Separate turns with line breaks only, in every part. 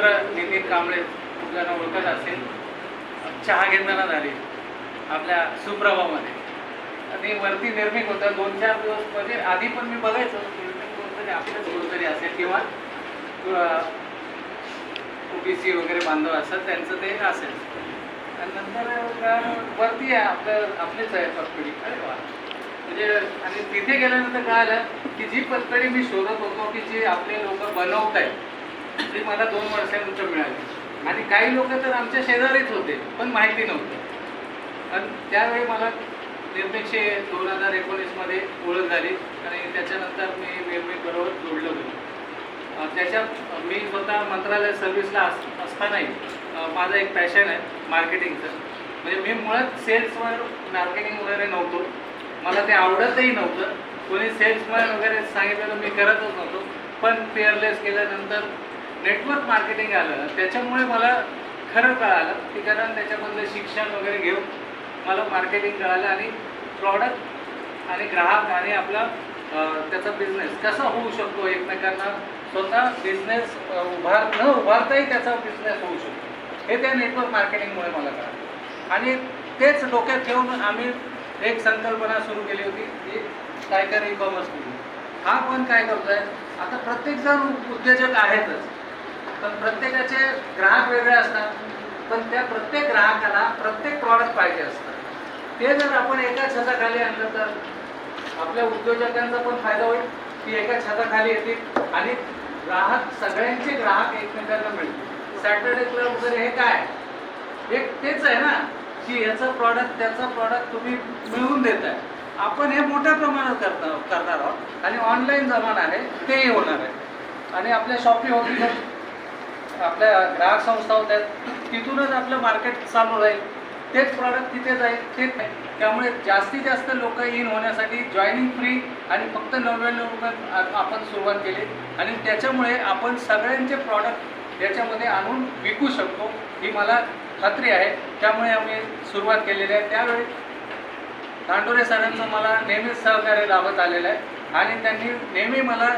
नितीन कांबळे आपल्याला ओळखत असेल चहा घेताना झाली. आपल्या सुप्रभामध्ये आणि वरती निर्मिक होतं. दोन चार दिवस म्हणजे आधी पण मी बघायचो. निर्मिक कोणतरी आपल्याच कोणतरी असेल किंवा ओबीसी वगैरे बांधव असतात त्यांचं ते असेल. आणि नंतर वरती आहे आपलं आपलीच आहे पतपेढी अरे वा. म्हणजे आणि तिथे गेल्यानंतर काय आलं की जी पतपेढी मी शोधत होतो की जी आपले लोक बनवत आहेत ते मला दोन वर्षानंतर मिळाली. आणि काही लोक तर आमच्या शेजारीच होते पण माहिती नव्हतं. आणि त्यावेळी मला निर्मितशी दोन हजार एकोणीसमध्ये ओळख झाली. आणि त्याच्यानंतर मी निर्मितबरोबर जोडलं गेलो त्याच्यात मी स्वतः मंत्रालय सर्व्हिसला अस असतानाही माझा माझं एक पॅशन आहे मार्केटिंगचं म्हणजे मी मुळात सेल्सवर मार्केटिंग वगैरे नव्हतो. मला ते आवडतही नव्हतं. कोणी सेल्समॅन वगैरे सांगितलेलं मी करतच नव्हतो. पण पेअरलेस केल्यानंतर नेटवर्क मार्केटिंग आलं त्याच्यामुळे मला खरं कळालं. की कारण त्याच्यामधलं शिक्षण वगैरे घेऊन मला मार्केटिंग कळालं आणि प्रॉडक्ट आणि ग्राहक आणि आपला त्याचा बिझनेस कसा होऊ शकतो एकमेकांना? स्वतः बिझनेस उभार न उभारताही त्याचा बिझनेस होऊ शकतो. हे त्या नेटवर्क मार्केटिंगमुळे मला कळालं. आणि तेच डोक्यात ठेवून आम्ही एक संकल्पना सुरू केली होती की टायगर ई कॉमर्स हा पण काय करतोय? आता प्रत्येकजण उद्योजक आहेतच. पण प्रत्येकाचे ग्राहक वेगळे असतात. पण त्या प्रत्येक ग्राहकाला प्रत्येक प्रॉडक्ट पाहिजे असतात ते जर आपण एका छताखाली आणलं तर आपल्या उद्योजकांचा पण फायदा होईल की एका छताखाली येतील आणि ग्राहक सगळ्यांचे ग्राहक एकमेकांना मिळतील. सॅटर्डे क्लब वगैरे हे काय? एक तेच आहे ना की याचं प्रॉडक्ट त्याचं प्रॉडक्ट तुम्ही मिळवून देत आहे आपण हे मोठ्या प्रमाणात करता करणार आहोत. आणि ऑनलाईन जमाना आहे तेही होणार आहे. आणि आपल्या शॉपिंग होती आपल्या ग्राहक संस्था होत्या तिथूनच आपलं मार्केट चालू राहील. तेच प्रॉडक्ट तिथे जाईल तेच त्यामुळे जास्तीत जास्त लोक इन होण्यासाठी जॉईनिंग फ्री आणि फक्त नव्याण्णव रुपये आपण सुरुवात केली. आणि त्याच्यामुळे आपण सगळ्यांचे प्रॉडक्ट याच्यामध्ये आणून विकू शकतो ही मला खात्री आहे. त्यामुळे आम्ही सुरुवात केलेली आहे. त्यावेळी दांडोरे सरांचं मला नेहमीच सहकार्य लाभत आलेलं आहे. आणि त्यांनी नेहमी मला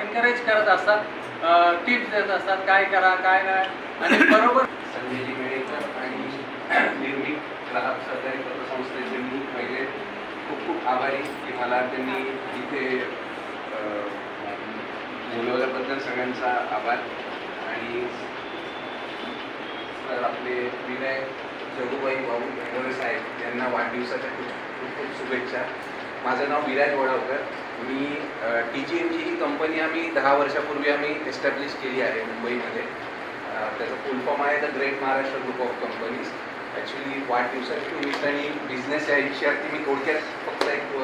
एनकरेज करत असतात. टिप्स देत असतात काय करा काय नाही. आणि बरोबर.
संजयजी मेळेकर आणि निर्मिक ग्राहक सहकारी पतसंस्थेचे मी पहिले खूप खूप आभारी की मला त्यांनी इथे बोलवल्याबद्दल सगळ्यांचा आभार. आणि सर आपले विनय जगूबाई भाऊ मेळवरे साहेब यांना वाढदिवसाच्या खूप खूप खूप शुभेच्छा. माझं नाव विराज वडवकर. मी टी जी एम जी ही कंपनी आम्ही दहा वर्षापूर्वी आम्ही एस्टॅब्लिश केली आहे मुंबईमध्ये. त्याचं फुल फॉर्म आहे the great Maharashtra group of companies actually वाढदिवसाची निमित्त आणि बिझनेस या विषयावरती मी थोडक्यात फक्त एक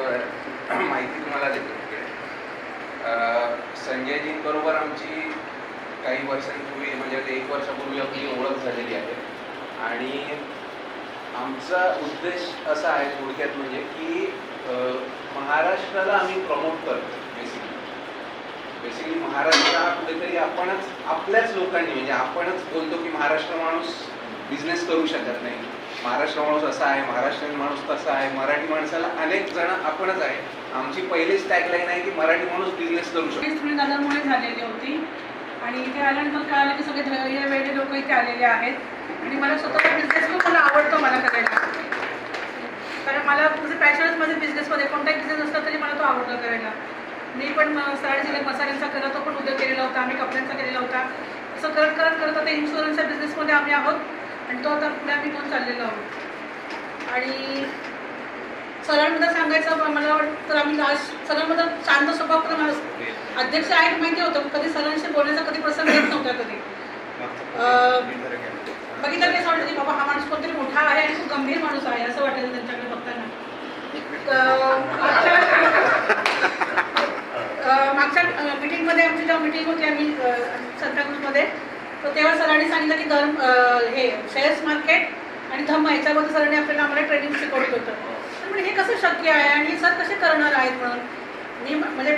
माहिती तुम्हाला देतो. संजयजींबरोबर आमची काही वर्षांपूर्वी म्हणजे एक वर्षापूर्वी आपली ओळख झालेली आहे. आणि आमचा उद्देश असा आहे थोडक्यात म्हणजे की महाराष्ट्राला आम्ही प्रमोट करतो बेसिकली बेसिकली महाराष्ट्र हा कुठेतरी आपणच आपल्याच लोकांनी म्हणजे आपणच बोलतो की महाराष्ट्र माणूस बिझनेस करू शकत नाही. महाराष्ट्र माणूस असा आहे महाराष्ट्रीयन माणूस तसा आहे मराठी माणसाला अनेक जण आपणच आहे. आमची पहिलीच टॅगलाईन आहे की मराठी माणूस बिझनेस करू शकतो.
थोडी झालेली होती. आणि इथे आल्यानंतर कळालं की सगळे धैर्य वेळे लोक इथे आलेले आहेत. आणि मला स्वतःचा बिझनेस खूप मला आवडतो मला करायला. कारण मला माझं पॅशनच माझं बिझनेसमध्ये कोणताही बिझनेस असला तरी मला तो आवडतो करायला. मी पण सराड जिल्ह्यात मसाल्यांचा केला तो पण उद्योग केलेला होता. आम्ही कपड्यांचा केलेला होता. असं करत करत करत आता इन्शुरन्सच्या बिझनेसमध्ये आम्ही आहोत. आणि तो आता पुढे आम्ही घेऊन चाललेलो आहोत. आणि सरांबद्दल सांगायचं मला वाटतं तर आम्ही लास्ट सरांबद्दल शांत स्वभाव पण मला अध्यक्ष आहेत माहिती होतं. कधी सरांशी बोलण्याचा कधी प्रसंग येत नव्हता कधी. बघितलं की असं वाटतं की बाबा हा माणूस कोणतरी मोठा आहे आणि खूप गंभीर माणूस आहे असं वाटायचं त्यांच्याकडे. मागच्या- अं, मिटिंगमध्ये आमची जेव्हा मिटिंग होती आम्ही संताग्रुपमध्ये तर तेव्हा सरांनी सांगितलं की धर्म हे शेअर्स मार्केट आणि धम्म याच्याबद्दल सरांनी आपल्याला आम्हाला ट्रेनिंग शिकवलं होतं. तर म्हणजे हे कसं शक्य आहे आणि सर कसे करणार आहेत म्हणून? मी म्हणजे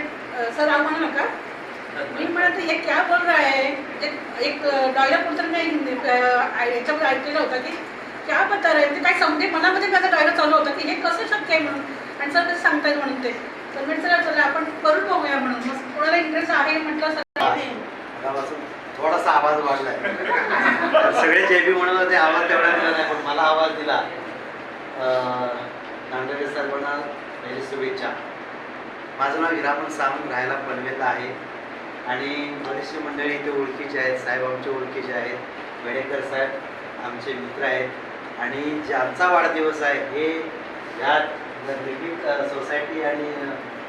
सर आव म्हणू नका मी म्हणत हे क्या बोल रहा है? म्हणजे एक डायलॉग कोणतरी मी याच्यामध्ये ऐकलेला होता की क्या बता रे ते काय समजे? मनामध्ये माझा डायलॉग चालू होता की हे कसं शक्य आहे म्हणून? आणि सर कसं सांगतायत म्हणून ते. तर मी चला चला आपण करून बघूया म्हणून. मग कोणाला इंटरेस्ट आहे म्हटलं सर?
थोडासा आवाज वाढलाय. सगळे जे बी म्हणत होते आवाज तेवढा दिला नाही पण मला आवाज दिला. अं, नांदेडे सर्वांना पहिली शुभेच्छा. माझं नाव हिरामन सावंत राहायला पनवेलला आहे. आणि बरेचसे मंडळी इथे ओळखीचे आहेत साहेब आमचे ओळखीचे आहेत. वेडेकर साहेब आमचे मित्र आहेत. आणि जे आमचा वाढदिवस आहे हे या लिमिट सोसायटी आणि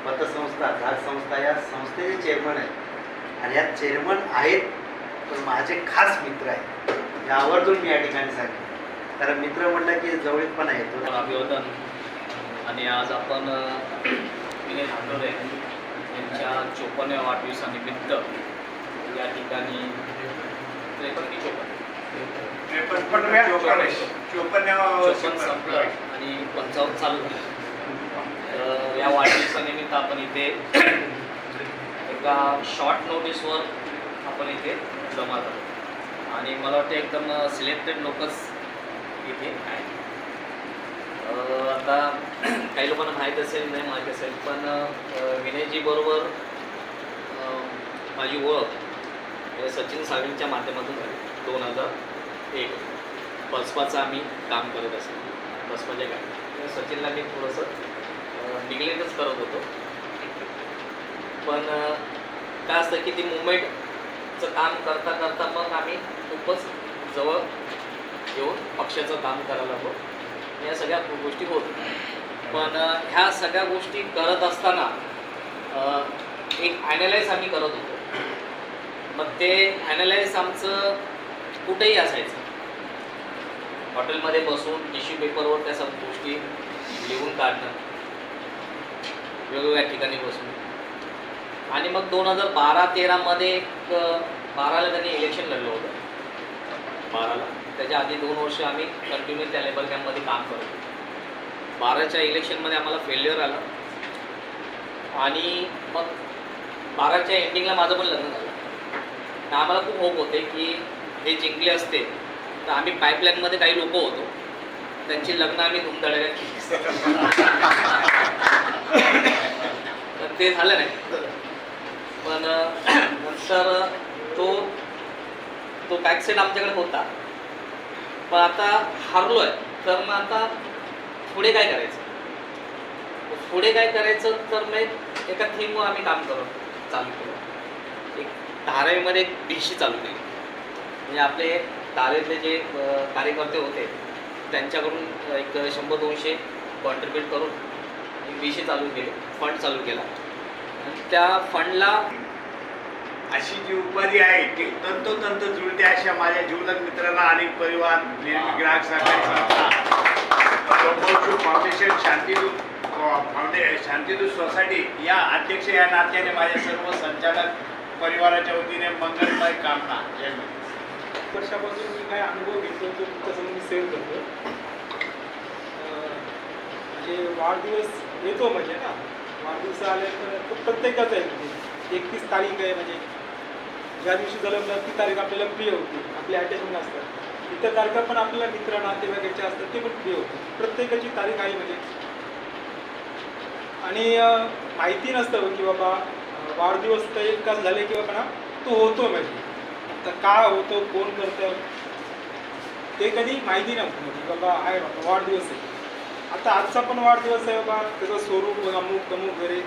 पतसंस्था झाड संस्था या संस्थेचे चेअरमन आहेत. आणि या चेअरमन आहेत पण माझे खास मित्र आहेत. हे आवर्जून मी या ठिकाणी सांगेन कारण मित्र म्हटलं की जवळीकपणा येतो
तर अभिवादन. आणि आज आपण विनय धांडोरे यांच्या चोपन्नव्या वाढदिवसानिमित्त या ठिकाणी त्रेपन्न चोपन्न चोपन्न संपलं आणि पंचावन्न चालू झालं या वाढदिवसानिमित्त आपण इथे एका शॉर्ट नोटीसवर आपण इथे जमा झालो. आणि मला वाटतं एकदम सिलेक्टेड लोकच इथे आहेत. आता काही लोकांना माहीत असेल नाही माहीत असेल पण अं, विनयजी बरोबर अं, माझी ओळख हे सचिन साळवींच्या माध्यमातून झाली. दोन हजार एक. बसपाचं आम्ही काम करत असेल बसपाचे म्हणजे काय? सचिनला मी थोडंसं निग्लेक्टच करत होतो. पण काय असतं की ती मुवमेंटचं काम करता करता मग आम्ही खूपच जवळ येऊन पक्षाचं काम करायला लागलो. या सगळ्या गोष्टी होत. पण ह्या सगळ्या गोष्टी करत असताना एक ॲनालाइज आम्ही करत होतो. मग ते ॲनालाइज आमचं कुठेही असायचं. हॉटेलमध्ये बसून टिश्यू पेपरवर त्या सगळ्या गोष्टी लिहून काढणं. वेगवेगळ्या ठिकाणी बसून. आणि मग दोन हजार बारा तेरामध्ये एक बाराला त्यांनी इलेक्शन लढलं होतं. बाराला? त्याच्या आधी दोन वर्ष आम्ही कंटिन्यू त्या लेबर कॅम्पमध्ये काम करत बाराच्या इलेक्शनमध्ये आम्हाला फेल्युअर आलं. आणि मग बाराच्या एंडिंगला माझं पण लग्न झालं. तर आम्हाला खूप होप होते की हे जिंकले असते तर आम्ही पाईपलाईनमध्ये काही लोक होतो. त्यांची लग्न आम्ही धुमधडाक्यात तर ते झालं नाही. पण नंतर तो तो बॅकसेट आमच्याकडे होता. पण आता हारलो आहे तर मग आता पुढे काय करायचं? पुढे काय करायचं? तर मग एका थीमवर आम्ही काम करत चालू केलं. एक धारावीमध्ये एक डिशी चालू केली. म्हणजे आपले धारेतले जे कार्यकर्ते होते त्यांच्याकडून एक शंभर दोनशे कॉन्ट्रीब्यूट करून भिशी चालू केली फंड चालू केला. आणि त्या फंडला
अशी जी उपाधी आहे ती तंतोतंत जुळते अशा माझ्या जीवलग मित्रांना आणि परिवार ग्राहक सहकारी संस्था लोकोत्सव फाउंडेशन शांतिदूत फाउंडे शांतिदूत सोसायटी या अध्यक्ष या नात्याने माझ्या सर्व संचालक परिवाराच्या वतीने मंगलमय कामना. जय.
वर्षापासून मी काय अनुभव घेतो तो तसं मी सेव्ह करतो. म्हणजे वाढदिवस येतो म्हणजे ना. वाढदिवस आले तर तो प्रत्येकाचा आहे म्हणजे. एकतीस तारीख आहे म्हणजे. ज्या दिवशी जन्मला ती तारीख आपल्याला प्रिय होती. आपले अटॅचमेंट असतात. इतर तारखा पण आपल्याला मित्र नातेवाईकाचे असतात ते पण प्रिय होते. प्रत्येकाची तारीख आहे म्हणजे. आणि माहिती नसतं की बाबा वाढदिवस तर एक तास झाले की बाबा तो होतो म्हणजे. तर काय होतं कोण करतं ते कधी माहिती नव्हतं म्हणजे बाबा आहे बाबा वाढदिवस आहे. आता आजचा पण वाढदिवस आहे बाबा त्याचं स्वरूप अमुक अमुक वगैरे.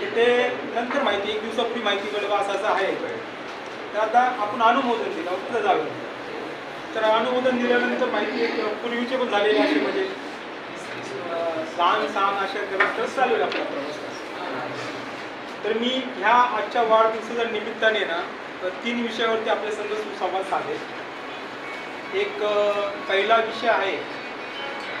तर ते नंतर माहिती एक दिवसापूर्वी माहिती पडलं बा असं असं आहे. तर आता आपण अनुमोदन दिलं कुठं जावं? तर अनुमोदन दिल्यानंतर माहिती एक पूर्वीचे पण झालेले असे म्हणजे अं, सांग अशा करत तर चालू आहे आपला प्रवास तर मी ह्या आजच्या वाढदिवसाच्या निमित्ताने ना तर तीन विषयावरती आपले संघ सुसंवाद साधेल एक पहिला विषय आहे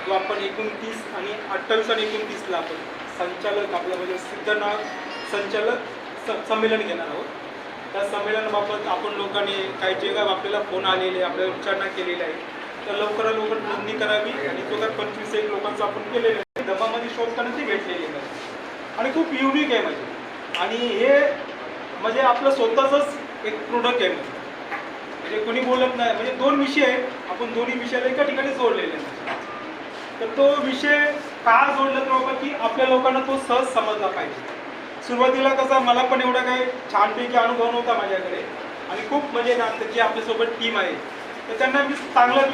जो आपण एकोणतीस आणि अठ्ठावीस आणि एकोणतीसला आपण संचालक आपलं म्हणजे सिद्धनाथ संचालक स संमेलन घेणार आहोत. त्या संमेलनाबाबत आपण लोकांनी काही जे काय आपल्याला फोन आलेले आपल्याला विचारणा केलेली आहे तर लवकरात लवकर नोंदणी करावी आणि जो काय पंचवीस एक लोकांचं आपण केलेलं आहे दबामध्ये शोधताना ते भेटलेली आहे आणि खूप युनिक आहे म्हणजे. आणि हे म्हणजे आपलं स्वतःचंच एक प्रोडक्ट आहे म्हणजे कोणी बोलत नाही. म्हणजे दोन विषय आहेत. आपण दोन्ही विषयाला एका ठिकाणी जोडलेले तर तो विषय का जोडला तर बाबा की आपल्या लोकांना तो सहज समजला पाहिजे. सुरुवातीला कसा मला पण एवढा काही छानपैकी अनुभव नव्हता माझ्याकडे. आणि खूप म्हणजे ना जे आपल्यासोबत टीम आहे. तर त्यांना मी चांगलं